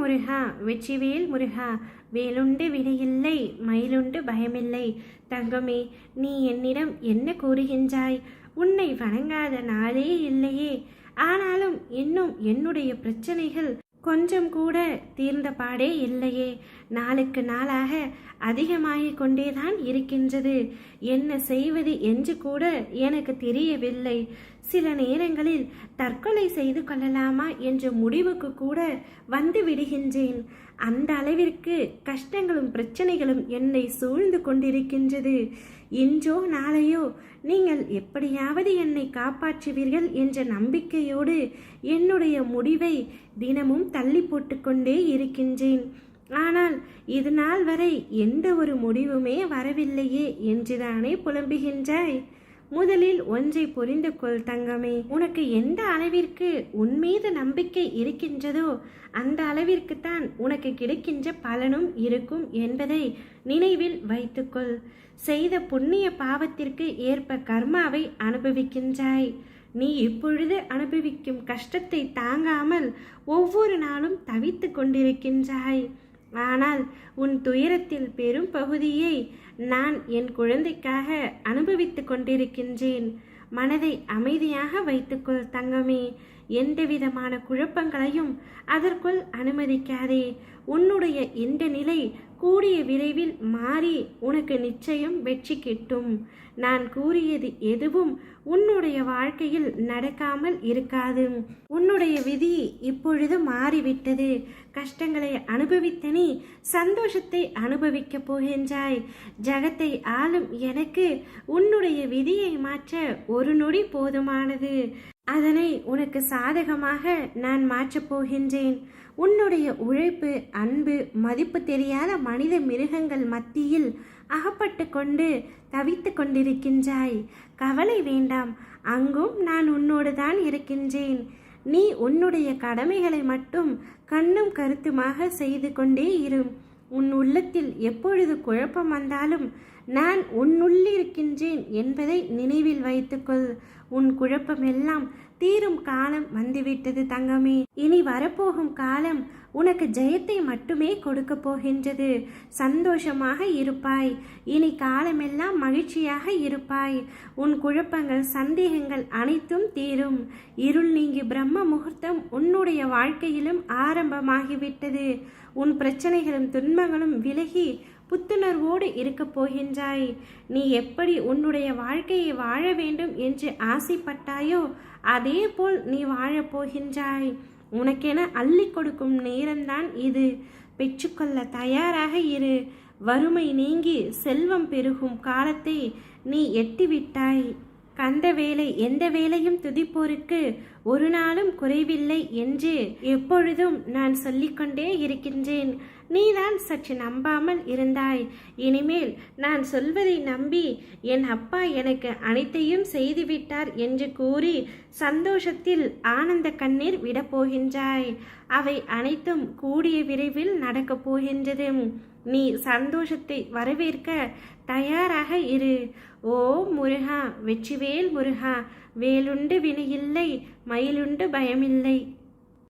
முருகா வெற்றிவேல் முருகா வேலுண்டு விடையில்லை மயிலுண்டு பயமில்லை. தங்கமே நீ என்னிடம் என்ன கூறுகின்றாய்? உன்னை வணங்காத நாளே இல்லையே. ஆனாலும் இன்னும் என்னுடைய பிரச்சனைகள் கொஞ்சம் கூட தீர்ந்த பாடே இல்லையே. நாளுக்கு நாளாக அதிகமாகிக் கொண்டேதான் இருக்கின்றது. என்ன செய்வது என்று கூட எனக்கு தெரியவில்லை. சில நேரங்களில் தற்கொலை செய்து கொள்ளலாமா என்ற முடிவுக்கு கூட வந்து விடுகின்றேன். அந்த அளவிற்கு கஷ்டங்களும் பிரச்சனைகளும் என்னை சூழ்ந்து கொண்டிருக்கின்றது. இன்றோ நாளையோ நீங்கள் எப்படியாவது என்னை காப்பாற்றுவீர்கள் என்ற நம்பிக்கையோடு என்னுடைய முடிவை தினமும் தள்ளி போட்டுக்கொண்டே இருக்கின்றேன். ஆனால் இது நாள் வரை எந்த ஒரு முடிவுமே வரவில்லையே என்றுதானே புலம்புகின்றாய்? முதலில் ஒன்றை புரிந்து கொள் தங்கமே. உனக்கு எந்த அளவிற்கு உன் மீது நம்பிக்கை இருக்கின்றதோ அந்த அளவிற்குத்தான் உனக்கு கிடைக்கின்ற பலனும் இருக்கும் என்பதை நினைவில் வைத்துக்கொள். செய்த புண்ணிய பாவத்திற்கு ஏற்ப கர்மாவை அனுபவிக்கின்றாய். நீ இப்பொழுது அனுபவிக்கும் கஷ்டத்தை தாங்காமல் ஒவ்வொரு நாளும் தவித்து கொண்டிருக்கின்றாய். ஆனால் உன் துயரத்தில் பெரும் பகுதியை நான் என் குழந்தைக்காக அனுபவித்துக் கொண்டிருக்கின்றேன். மனதை அமைதியாக வைத்துக்கொள் தங்கமே. எந்த விதமான குழப்பங்களையும் அதற்குள் அனுமதிக்காதே. உன்னுடைய இந்த நிலை கூடிய விரைவில் மாறி உனக்கு நிச்சயம் வெற்றி கிட்டும். நான் கூறியது எதுவும் உன்னுடைய வாழ்க்கையில் நடக்காமல் இருக்காது. உன்னுடைய விதி இப்பொழுது மாறிவிட்டது. கஷ்டங்களை அனுபவித்த நீ சந்தோஷத்தை அனுபவிக்கப் போகின்றாய். ஜகத்தை ஆளும் எனக்கு உன்னுடைய விதியை மாற்ற ஒரு நொடி போதுமானது. அதனை உனக்கு சாதகமாக நான் மாற்றப் போகின்றேன். உன்னுடைய உழைப்பு அன்பு மதிப்பு தெரியாத மனித மிருகங்கள் மத்தியில் அகப்பட்டு கொண்டு தவித்து கொண்டிருக்கின்றாய். கவலை வேண்டாம் அங்கும் நான் உன்னோடு தான் இருக்கின்றேன். நீ உன்னுடைய கடமைகளை மட்டும் கண்ணும் கருத்துமாக செய்து கொண்டே இரு. உன் உள்ளத்தில் எப்பொழுது குழப்பம் வந்தாலும் நான் உன்னுள்ளிருக்கின்றேன் என்பதை நினைவில் வைத்துக்கொள். உன் குழப்பமெல்லாம் தீரும் காலம் வந்துவிட்டது தங்கமே. இனி வரப்போகும் காலம் உனக்கு ஜெயத்தை மட்டுமே கொடுக்க போகின்றது. சந்தோஷமாக இருப்பாய். இனி காலமெல்லாம் மகிழ்ச்சியாக இருப்பாய். உன் குழப்பங்கள் சந்தேகங்கள் அனைத்தும் தீரும். இருள் நீங்கி பிரம்ம முகூர்த்தம் உன்னுடைய வாழ்க்கையிலும் ஆரம்பமாகிவிட்டது. உன் பிரச்சனைகளும் துன்பங்களும் விலகி புத்துணர்வோடு இருக்கப் போகின்றாய். நீ எப்படி உன்னுடைய வாழ்க்கையை வாழ வேண்டும் என்று ஆசைப்பட்டாயோ அதே போல் நீ வாழப் போகின்றாய். உனக்கென அள்ளி கொடுக்கும் நேரம்தான் இது. பெற்றுக்கொள்ள தயாராக இரு. வறுமை நீங்கி செல்வம் பெருகும் காலத்தை நீ எட்டிவிட்டாய். கந்த வேலை எந்த வேலையும் துதிப்போருக்கு ஒரு நாளும் குறைவில்லை என்று எப்பொழுதும் நான் சொல்லிக்கொண்டே இருக்கின்றேன். நீதான் சற்று நம்பாமல் இருந்தாய். இனிமேல் நான் சொல்வதை நம்பி என் அப்பா எனக்கு அனைத்தையும் செய்துவிட்டார் என்று கூறி சந்தோஷத்தில் ஆனந்த கண்ணீர் விடப்போகின்றாய். அவை அனைத்தும் கூடிய விரைவில் நடக்கப் போகின்றது. நீ சந்தோஷத்தை வரவேற்க தயாராக இரு. ஓ முருகா வெற்றிவேல் முருகா வேலுண்டு வினையில்லை மயிலுண்டு பயமில்லை.